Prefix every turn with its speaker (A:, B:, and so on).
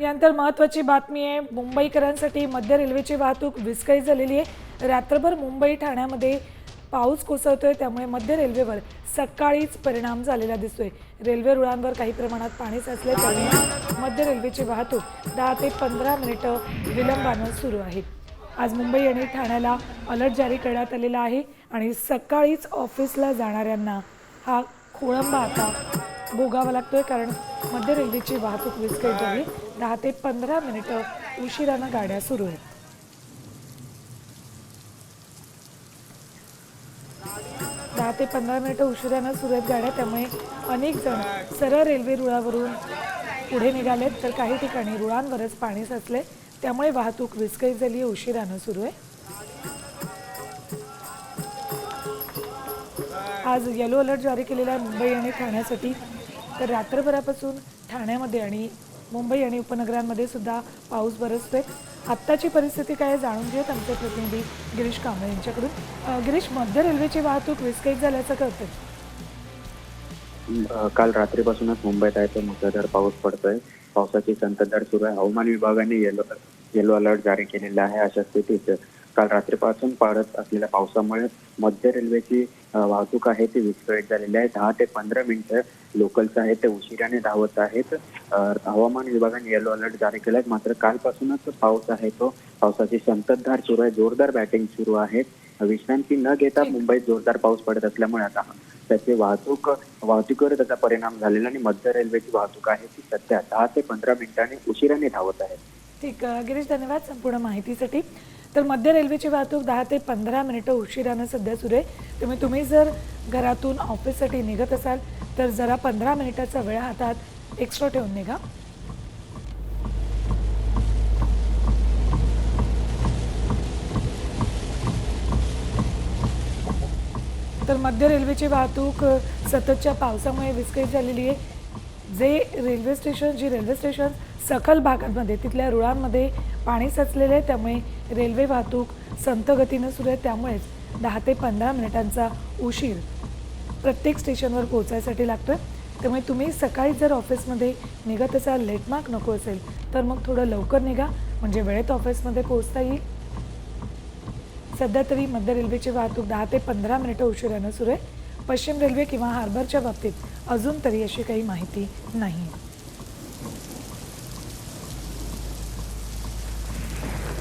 A: यानंतर महत्त्वाची बातमी आहे. मुंबईकरांसाठी मध्य रेल्वेची वाहतूक विस्कळीत झालेली आहे. रात्रभर मुंबई ठाण्यामध्ये पाऊस कोसळतोय त्यामुळे मध्य रेल्वेवर सकाळीच परिणाम झालेला दिसतोय. रेल्वे रुळांवर काही प्रमाणात पाणी साचले त्यामुळे मध्य रेल्वेची वाहतूक दहा ते पंधरा मिनिटं विलंबानं सुरू आहे. आज मुंबई आणि ठाण्याला अलर्ट जारी करण्यात आलेला आहे आणि सकाळीच ऑफिसला जाणाऱ्यांना हा खोळंबा आता भोगावा लागतोय कारण मध्य रेल्वेची वाहतूक विस्कळीत झाली दहा ते पंधरा मिनिटं उशिरानं गाड्या सुरू आहेत. दहा ते पंधरा मिनिटं उशिरानं सुरू आहेत गाड्या. त्यामुळे अनेक जण सरळ रेल्वे रुळावरून पुढे निघालेत. तर काही ठिकाणी रुळांवरच पाणी साचले त्यामुळे वाहतूक विस्कळीत झाली आहे उशिरानं सुरू आहे. आज येलो अलर्ट जारी केलेला आहे मुंबई आणि ठाण्यासाठी. तर रात्रभरापासून ठाण्यामध्ये आणि मुंबई आणि उपनगरांमध्ये सुद्धा पाऊस बरसतोय. आत्ताची परिस्थिती काय जाणून घेऊयात आमचे प्रतिनिधी गिरीश कांबळे यांच्याकडून. गिरीश मध्य रेल्वेची वाहतूक विस्कळीत झाल्याचं कळतंय.
B: काल रात्रीपासूनच मुंबईत आहे तो मुसळधार पाऊस पडतोय. पावसाची संततधार सुरू आहे. हवामान विभागाने येलो येलो अलर्ट जारी केलेला आहे अशा स्थितीत काल रात्रीपासून पडत असलेल्या पावसामुळे मध्य रेल्वेची वाहतूक आहे ती विस्कळीत झालेली आहे. दहा ते पंधरा मिनिटं लोकल्स आहेत ते उशिराने धावत आहेत. हवामान विभागाने येलो अलर्ट जारी केला आहे मात्र कालपासूनच पाऊस आहे तो. पावसाची संततधार सुरू आहे. जोरदार बॅटिंग सुरू आहे विश्रांती न घेता मुंबईत जोरदार पाऊस पडत असल्यामुळे आता त्याची वाहतूक वाहतुकीवर त्याचा परिणाम झालेला आणि मध्य रेल्वेची वाहतूक आहे ती सध्या दहा ते पंधरा मिनिटांनी उशिराने धावत आहे.
A: ठीक. गिरीश धन्यवाद संपूर्ण माहितीसाठी. तर मध्य रेल्वेची वाहतूक दहा ते पंधरा मिनिटं उशिरानं सध्या सुरू आहे. त्यामुळे तुम्ही जर घरातून ऑफिससाठी निघत असाल तर जरा पंधरा मिनिटाचा वेळ हातात एक्स्ट्रा ठेवून निघा. तर मध्य रेल्वेची वाहतूक सततच्या पावसामुळे विस्कळीत झालेली आहे. जे रेल्वे स्टेशन जी रेल्वे स्टेशन सखल भागांमध्ये तिथल्या रुळांमध्ये पाणी साचलेलं आहे त्यामुळे रेल्वे वाहतूक संथ गतीनं सुरू आहे. त्यामुळेच दहा ते पंधरा मिनिटांचा उशीर प्रत्येक स्टेशनवर पोहोचायसाठी लागतोय. त्यामुळे तुम्ही सकाळी जर ऑफिसमध्ये निघत असाल लेटमार्क नको असेल तर मग थोडं लवकर निघा. म्हणजे वेळेत ऑफिसमध्ये पोहोचता येईल. सध्या तरी मध्य रेल्वेची वाहतूक दहा ते पंधरा मिनिटं उशिरानं सुरू आहे. पश्चिम रेल्वे किंवा हार्बरच्या बाबतीत अजून तरी अशी काही माहिती नाही.